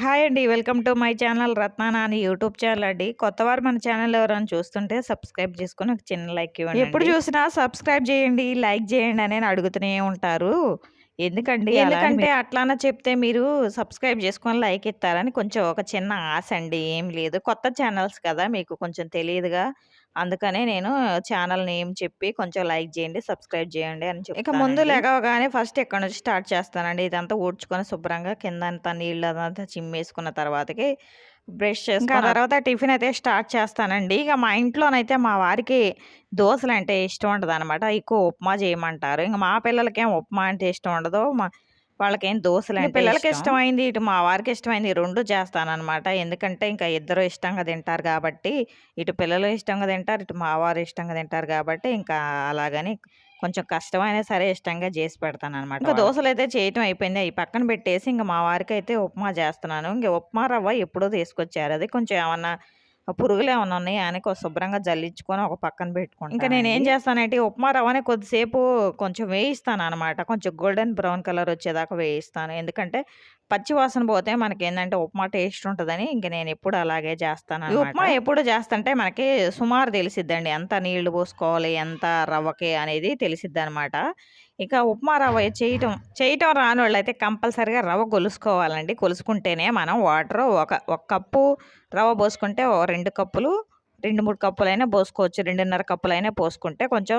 Hi అండి. Welcome to my channel Ratnanani YouTube channel అండి. కొత్తవారు మన ఛానల్ ఎవరైనా చూస్తుంటే సబ్స్క్రైబ్ చేసుకొని ఒక చిన్న లైక్ ఇవ్వండి. ఎప్పుడు చూసినా సబ్స్క్రైబ్ చేయండి లైక్ చేయండి అని అడుగుతూనే ఉంటారు. ఎందుకండి? ఎందుకంటే అట్లానే చెప్తే మీరు సబ్స్క్రైబ్ చేసుకొని లైక్ ఇస్తారని కొంచెం ఒక చిన్న ఆశ అండి. ఏం లేదు. కొత్త ఛానల్స్ కదా మీకు కొంచెం తెలియదుగా. అందుకనే నేను ఛానల్ నేమ్ చెప్పి కొంచెం లైక్ చేయండి సబ్స్క్రైబ్ చేయండి అని చెప్పి ఇక ముందు లేకగానే ఫస్ట్ ఇక్కడ నుంచి స్టార్ట్ చేస్తానండి? ఇదంతా ఊడ్చుకొని శుభ్రంగా కింద అంతా నీళ్ళు అదంతా చిమ్మేసుకున్న తర్వాతకి బ్రష్ చేసుకున్న తర్వాత టిఫిన్ అయితే స్టార్ట్ చేస్తానండి. ఇక మా ఇంట్లోనైతే మా వారికి దోశలు అంటే ఇష్టం ఉండదు అనమాట ఎక్కువ ఉప్మా చేయమంటారు. ఇంకా మా పిల్లలకేం ఉప్మా అంటే ఇష్టం ఉండదు. మా వాళ్ళకేం దోశలు అంటే పిల్లలకి ఇష్టమైంది ఇటు మా వారికి ఇష్టమైంది రెండు చేస్తానన్నమాట. ఎందుకంటే ఇంకా ఇద్దరు ఇష్టంగా తింటారు కాబట్టి ఇటు పిల్లలు ఇష్టంగా తింటారు ఇటు మా వారు ఇష్టంగా తింటారు కాబట్టి ఇంకా అలాగని కొంచెం కష్టమైనా సరే ఇష్టంగా చేసి పెడతాను అనమాట ఇంకా దోశలు అయితే చేయటం అయిపోయింది. అవి పక్కన పెట్టేసి ఇంకా మా వారికి అయితే ఉప్మా చేస్తున్నాను. ఇంకా ఉప్మా రవ్వ ఎప్పుడో తీసుకొచ్చారు. అది కొంచెం ఏమన్నా పురుగులు ఏమైనా ఉన్నాయా అని కొ- శుభ్రంగా జల్లించుకొని ఒక పక్కన పెట్టుకుంటాను ఇంకా నేను ఏం చేస్తానంటే ఉప్మా రవ్వని కొద్దిసేపు కొంచెం వేయిస్తాను అనమాట కొంచెం గోల్డెన్ బ్రౌన్ కలర్ వచ్చేదాకా వేయిస్తాను. ఎందుకంటే పచ్చి వాసన పోతే మనకి ఏంటంటే ఉప్మా టేస్ట్ ఉంటుందని ఇంక నేను ఎప్పుడు అలాగే చేస్తాను ఉప్మా ఎప్పుడు చేస్తుంటే మనకి సుమారు తెలిసిద్దండి. ఎంత నీళ్ళు పోసుకోవాలి ఎంత రవ్వకి అనేది తెలిసిద్ది అనమాట ఇక ఉప్మా రవ్వ చేయటం చేయటం రాని వాళ్ళు అయితే కంపల్సరిగా రవ్వ కొలుసుకోవాలండి కొలుసుకుంటేనే మనం వాటర్ ఒక ఒక కప్పు రవ్వ పోసుకుంటే రెండు కప్పులు రెండు మూడు కప్పులైనా పోసుకోవచ్చు. రెండున్నర కప్పులైనా పోసుకుంటే కొంచెం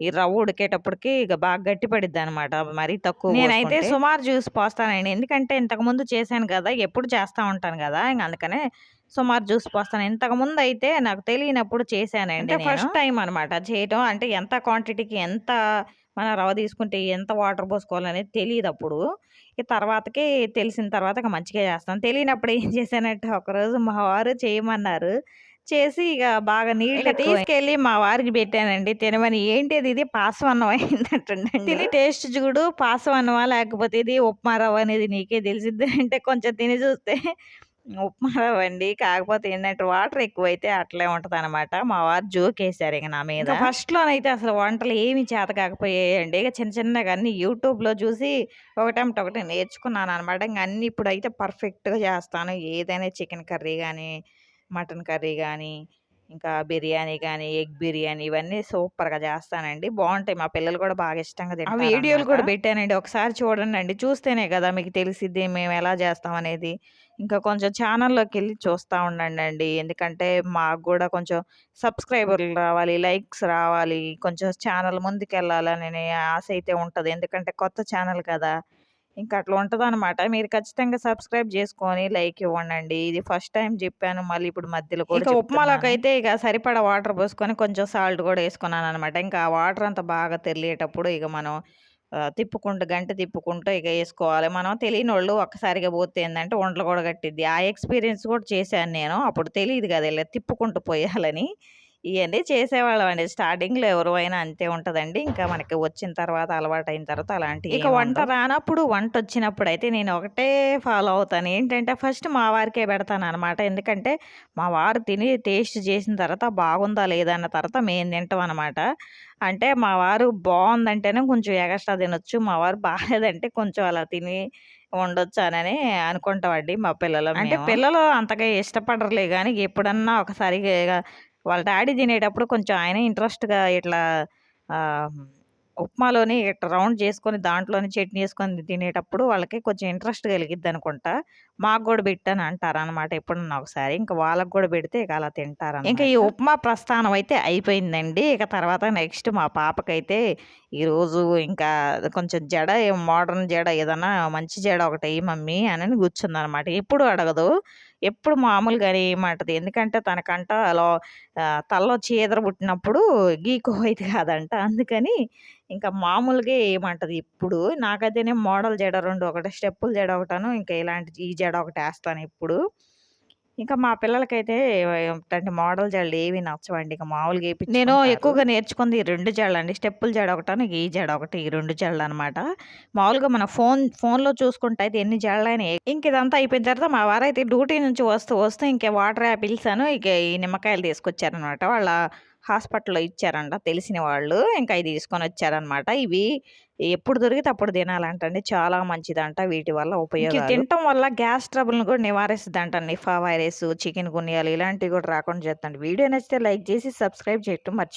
ఈ రవ్వ ఉడికేటప్పటికి ఇక బాగా గట్టి పడిద్ది అనమాట మరీ తక్కువ నేనైతే సుమారు జ్యూస్ పోస్తానండి. ఎందుకంటే ఇంతకుముందు చేశాను కదా ఎప్పుడు చేస్తూ ఉంటాను కదా ఇంక అందుకనే సుమారు జ్యూస్ పోస్తాను. ఇంతకుముందు అయితే నాకు తెలియనప్పుడు చేశానండి ఫస్ట్ టైం అనమాట చేయటం. అంటే ఎంత క్వాంటిటీకి ఎంత మన రవ్వ తీసుకుంటే ఎంత వాటర్ పోసుకోవాలనేది తెలియదు అప్పుడు ఇక తర్వాతకి తెలిసిన తర్వాత మంచిగా చేస్తాను. తెలియనప్పుడు ఏం చేశానంటే ఒకరోజు మా వారు చేయమన్నారు. చేసి ఇక బాగా నీళ్ళు తీసుకెళ్ళి మా వారికి పెట్టానండి. తినమని ఏంటి అది ఇది పాసవన్నం అయిందంటుండండి తిని టేస్ట్ చూడు పాసవన్నమా? లేకపోతే ఇది ఉప్మా రవ్వ అనేది నీకే తెలిసిద్ది అంటే కొంచెం తిని చూస్తే ఉప్మా రవ్వ అండి. కాకపోతే ఏంటంటే వాటర్ ఎక్కువైతే అట్లే ఉంటది అనమాట మా వారు జోక్ వేసారు ఇక నా మీద. ఫస్ట్ లోనైతే అసలు వంటలు ఏమి చేత కాకపోయాయండి. ఇక చిన్న చిన్నగా అన్ని యూట్యూబ్లో చూసి ఒకటేమిటి ఒకటి నేర్చుకున్నాను అనమాట ఇంకా అన్ని ఇప్పుడు అయితే పర్ఫెక్ట్గా చేస్తాను. ఏదైనా చికెన్ కర్రీ కానీ మటన్ కర్రీ కానీ ఇంకా బిర్యానీ కానీ ఎగ్ బిర్యానీ ఇవన్నీ సూపర్గా చేస్తానండి. బాగుంటాయి మా పిల్లలు కూడా బాగా ఇష్టంగా తింటారు వీడియోలు కూడా పెట్టానండి. ఒకసారి చూడండి అండి చూస్తేనే కదా మీకు తెలిసిద్ది మేము ఎలా చేస్తాం అనేది. ఇంకా కొంచెం ఛానల్లోకి వెళ్ళి చూస్తూ ఉండండి అండి ఎందుకంటే మాకు కూడా కొంచెం సబ్స్క్రైబర్లు రావాలి లైక్స్ రావాలి. కొంచెం ఛానల్ ముందుకు వెళ్ళాలని ఆశ అయితే ఉంటుంది. ఎందుకంటే కొత్త ఛానల్ కదా. ఇంకా అట్లా ఉంటదనమాట. మీరు ఖచ్చితంగా సబ్స్క్రైబ్ చేసుకొని లైక్ ఇవ్వండండి. ఇది ఫస్ట్ టైం చెప్పాను. మళ్ళీ ఇప్పుడు మధ్యలో కూడా ఇక ఉప్మాలోకైతే ఇక సరిపడా వాటర్ పోసుకొని కొంచెం సాల్ట్ కూడా వేసుకున్నాననమాట. ఇంకా ఆ వాటర్ అంతా బాగా తెరిలేటప్పుడు ఇక మనం తిప్పుకుంటూ గంటె తిప్పుకుంటూ ఇక వేసుకోవాలి. మనం తెలియనోళ్ళు ఒక్కసారిగా పోతే ఏందంటే ఉండలు కూడా కట్టిద్ది. ఆ ఎక్స్‌పీరియన్స్ కూడా చేశాను నేను. అప్పుడు తెలీదు కదా! ఇలా తిప్పుకుంటూ పోయాలని. ఇయన్నీ చేసేవాళ్ళమండి. స్టార్టింగ్‌లో ఎవరివైనా అంతే ఉంటదండి. ఇంకా మనకి వచ్చిన తర్వాత అలవాటయిన తర్వాత అలాంటియి ఇక వంట రానప్పుడు, వంటొచ్చినప్పుడైతే నేను ఒకటే ఫాలో అవుతాను. ఏంటంటే ఫస్ట్ మా వారికే పెడతాననమాట. ఎందుకంటే మా వారు తిని టేస్ట్ చేసిన తర్వాత బాగుందా లేదా అన్న తర్వాత మేము తింటామనమాట. అంటే మా వారు బావుందంటేనే కొంచెం ఎగస్ట్రా తినొచ్చు. మా వారు బాలేదంటే కొంచెం అలా తిని ఉండొచ్చనని అనుకుంటామండి మా పిల్లలం అంటే. పిల్లలు అంతగా ఇష్టపడరులే గానీ ఎప్పుడన్నా ఒకసారి వాళ్ళ డాడీ తినేటప్పుడు కొంచెం ఆయన ఇంట్రెస్ట్‌గా ఇట్లా ఉప్మాలోని ఇట్లా రౌండ్ చేసుకొని దాంట్లోనే చట్నీ వేసుకొని తినేటప్పుడు వాళ్ళకి కొంచెం ఇంట్రెస్ట్ కలిగిద్దనుకుంటా. మాకు కూడా పెట్టాను అంటారు అనమాట ఎప్పుడన్నా ఒకసారి. ఇంకా వాళ్ళకి కూడా పెడితే ఇక అలా తింటారు ఇంకా ఈ ఉప్మా ప్రస్థానం అయితే అయిపోయిందండి. ఇక తర్వాత నెక్స్ట్ మా పాపకైతే ఈరోజు ఇంకా కొంచెం జడ మోడర్న్ జడ ఏదన్నా మంచి జడ ఒకటి మమ్మీ అని కూర్చుందనమాట. ఎప్పుడు అడగదు. ఎప్పుడు మామూలుగానే ఏమంటది ఎందుకంటే తనకంట అలా తలలో చీదర పుట్టినప్పుడు గీకోవైద్ది కాదంట. అందుకని ఇంకా మామూలుగా ఏమంటది ఇప్పుడు నాకైతేనే మోడల్ జడ రెండు ఒకటి స్టెప్పులు జడ ఒకటను ఇంకా ఇలాంటి ఈ జడ ఒకటేస్తాను ఇప్పుడు. ఇంకా మా పిల్లలకైతే ఇట్లాంటి మోడల్ జడలు ఏవి నచ్చవండి. ఇక మామూలుగా నేను ఏపిచ్చుకుంటారు. ఎక్కువగా నేర్చుకుంది ఈ 2 జడలండి. స్టెప్పుల జడ ఒకటను, ఈ జడ ఒకటి. ఈ 2 జడలనమాట. మామూలుగా మన ఫోన్ ఫోన్‌లో చూసుకుంటే అయితే ఎన్ని జడలైనా ఇంక ఇదంతా అయిపోయిన తర్వాత మా వారైతే డ్యూటీ నుంచి వస్తూ, వస్తూ ఇంక వాటర్ యాపిల్స్ అను ఇక ఈ నిమ్మకాయలు తీసుకొచ్చారనమాట. వాళ్ళ హాస్పిటల్‌లో ఇచ్చారంట తెలిసిన వాళ్ళు. ఇంకా అయి తీసుకొనొచ్చారనమాట. ఇవి ఎప్పుడు దొరికితే అప్పుడు తినాలంటండి. చాలా మంచిదంట. వీటి వల్ల ఉపయోగాలు. తినటం వల్ల గ్యాస్ ట్రబుల్‌ని కూడా నివారిస్తదంట. నిఫా వైరస్, చికెన్ గున్యాలు ఇలాంటివి కూడా రాకుండా చేత్తండి. వీడియో నచ్చితే లైక్ చేసి సబ్స్క్రైబ్ చేయటం మర్చి